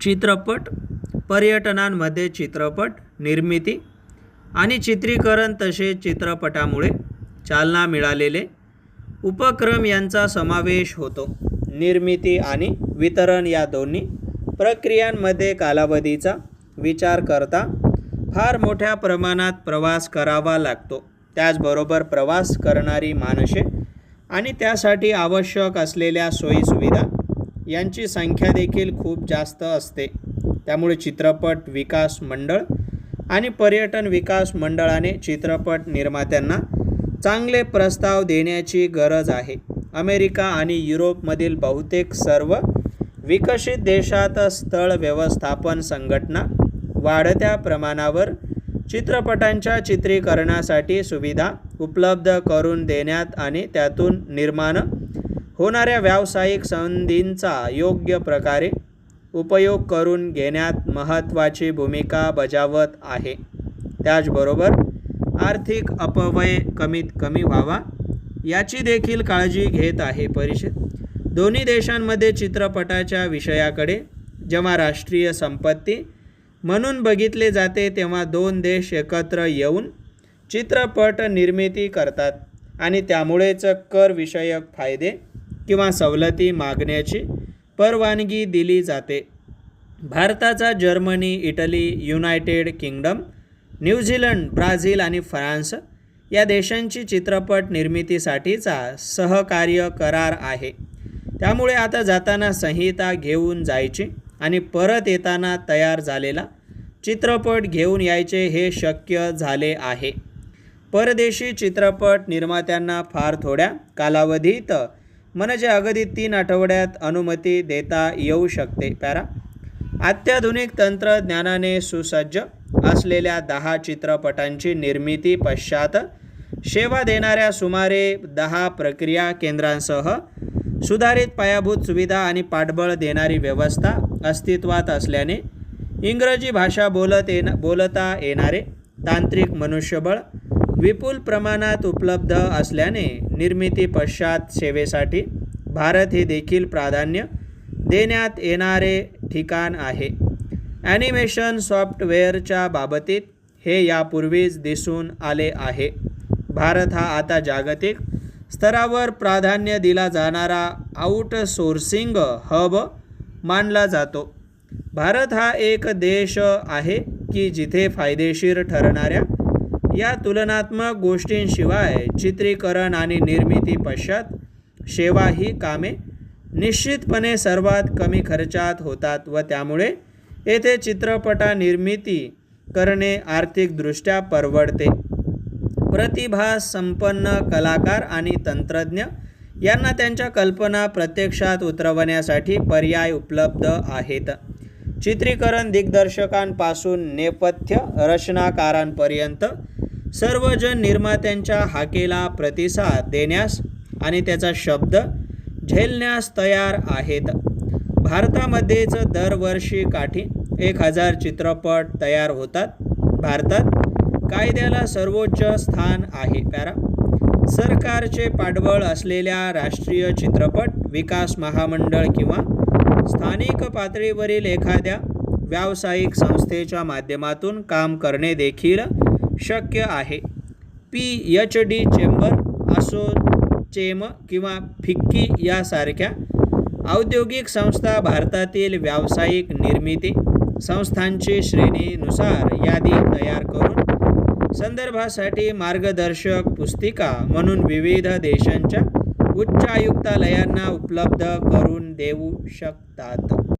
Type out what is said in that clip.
चित्रपट पर्यटनांमध्ये चित्रपट निर्मिती आणि चित्रीकरण तसेच चित्रपटामुळे चालना मिळालेले उपक्रम यांचा समावेश होतो. निर्मिती आणि वितरण या दोन्ही प्रक्रियांमध्ये कालावधीचा विचार करता फार मोठ्या प्रमाणात प्रवास करावा लागतो. त्याचबरोबर प्रवास करणारी माणसे आणि त्यासाठी आवश्यक असलेल्या सोयीसुविधा यांची संख्या देखील खूप जास्त असते. त्यामुळे चित्रपट विकास मंडळ आणि पर्यटन विकास मंडळाने चित्रपट निर्मात्यांना चांगले प्रस्ताव देण्याची गरज आहे. अमेरिका आणि युरोपमधील बहुतेक सर्व विकसित देशात स्थळ व्यवस्थापन संघटना वाढत्या प्रमाणावर चित्रपटांच्या चित्रीकरणासाठी सुविधा उपलब्ध करून देण्यात आणि त्यातून निर्माण होणाऱ्या व्यावसायिक संधींचा योग्य प्रकारे उपयोग करून घेण्यात महत्त्वाची भूमिका बजावत आहे. त्याचबरोबर आर्थिक अपव्यय कमीत कमी व्हावा याची देखील काळजी घेत आहे परिषद. दोन्ही देशांमध्ये चित्रपटाच्या विषयाकडे जेव्हा राष्ट्रीय संपत्ती म्हणून बघितले जाते तेव्हा दोन देश एकत्र येऊन चित्रपट निर्मिती करतात आणि त्यामुळेच करविषयक फायदे किंवा सवलती मागण्याची परवानगी दिली जाते. भारताचा Germany Italy United Kingdom New Zealand Brazil आणि फ्रान्स या देशांची चित्रपट निर्मितीसाठीचा सहकार्य करार आहे. त्यामुळे आता जाताना संहिता घेऊन जायची आणि परत येताना तयार झालेला चित्रपट घेऊन यायचे हे शक्य झाले आहे. परदेशी चित्रपट निर्मात्यांना फार थोड्या कालावधीत म्हणजे अगदी तीन आठवड्यात अनुमती देता येऊ शकते. पॅरा अत्याधुनिक तंत्रज्ञानाने सुसज्ज असलेल्या दहा चित्रपटांची निर्मिती पश्चात सेवा देणाऱ्या सुमारे दहा प्रक्रिया केंद्रांसह सुधारित पायाभूत सुविधा आणि पाठबळ देणारी व्यवस्था अस्तित्वात असल्याने इंग्रजी भाषा बोलत येण बोलता येणारे तांत्रिक मनुष्यबळ विपुल प्रमाणात उपलब्ध असल्याने निर्मिती पश्चात सेवेसाठी भारत हे देखील प्राधान्य देण्यात येणारे ठिकाण आहे. ॲनिमेशन सॉफ्टवेअरच्या बाबतीत हे यापूर्वीच दिसून आले आहे. भारत हा आता जागतिक स्तरावर प्राधान्य दिला जाणारा आउटसोर्सिंग हब मानला जातो. भारत हा एक देश आहे की जिथे फायदेशीर ठरणाऱ्या या तुलनात्मक गोष्टींशिवाय चित्रीकरण आणि निर्मिती पश्चात सेवा ही कामे निश्चितपणे सर्वात कमी खर्चात होतात व त्यामुळे येथे चित्रपटा निर्मिती करणे आर्थिकदृष्ट्या परवडते. प्रतिभा संपन्न कलाकार आणि तंत्रज्ञ यांना त्यांच्या कल्पना प्रत्यक्षात उतरवण्यासाठी पर्याय उपलब्ध आहेत. चित्रीकरण दिग्दर्शकांपासून नेपथ्य रचनाकारांपर्यंत सर्वजण निर्मात्यांच्या हाकेला प्रतिसाद देण्यास आणि त्याचा शब्द झेलण्यास तयार आहेत. भारतामध्येच दरवर्षी काठी एक हजार चित्रपट तयार होतात. भारतात कायद्याला सर्वोच्च स्थान आहे पॅरा सरकारचे पाठबळ असलेल्या राष्ट्रीय चित्रपट विकास महामंडळ किंवा स्थानिक पातळीवरील एखाद्या व्यावसायिक संस्थेच्या माध्यमातून काम करणे देखील शक्य आहे. पी एच डी चेंबर असो चेम किंवा फिक्की यासारख्या औद्योगिक संस्था भारतातील व्यावसायिक निर्मिती संस्थांची श्रेणीनुसार यादी तयार करून संदर्भासाठी मार्गदर्शक पुस्तिका म्हणून विविध देशांच्या उच्चायुक्तालयांना उपलब्ध करून देऊ शकतात.